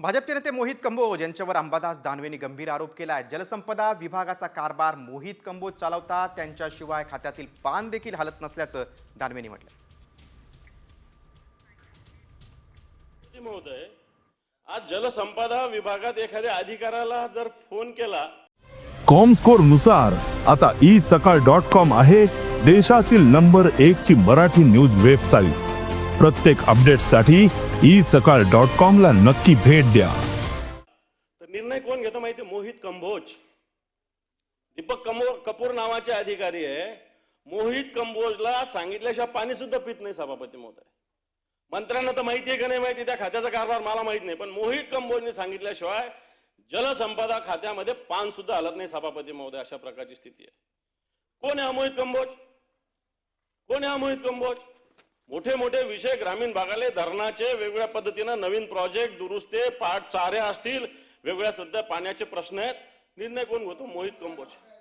भाजपचे नेते मोहित कंबोज यांच्यावर अंबादास दानवेंनी गंभीर आरोप केलाय. जलसंपदा विभागाचा कारभार मोहित कंबोज चालवतात त्यांच्याशिवाय खात्यातील पान देखील हलत नसल्याचं दानवेंनी म्हटलं महोदय आज जलसंपदा विभागात एखाद्या अधिकाऱ्याला जर फोन केला कॉमस्कोरनुसार आता ई सकाळ डॉट कॉम आहे देशातील नंबर एक ची मराठी न्यूज वेबसाईट. प्रत्येक अपडेटसाठी ई सकाळ डॉट कॉम ला नक्की भेट द्या. तर निर्णय कोण घेतो माहिती मोहित कंबोज. दीपक कमोर कपूर नावाचे अधिकारी आहे. मोहित कंबोजला सांगितल्याशिवाय पाणी सुद्धा पित नाही सभापती महोदय. मंत्र्यांना तर माहिती आहे का नाही माहिती? त्या खात्याचा कारभार मला माहीत नाही. पण मोहित कंबोजने सांगितल्याशिवाय जलसंपदा खात्यामध्ये पान सुद्धा हलत नाही सभापती महोदय. अशा प्रकारची स्थिती आहे. कोण आहे मोहित कंबोज? कोण आहे मोहित कंबोज? मोठे मोठे विषय ग्रामीण भागाले धरणाचे वेगवेगळ्या पद्धतीनं नवीन प्रोजेक्ट दुरुस्ते पाठ चाऱ्या असतील. वेगवेगळ्या सध्या पाण्याचे प्रश्न आहेत. निर्णय कोण घेतो? मोहित कंबोज.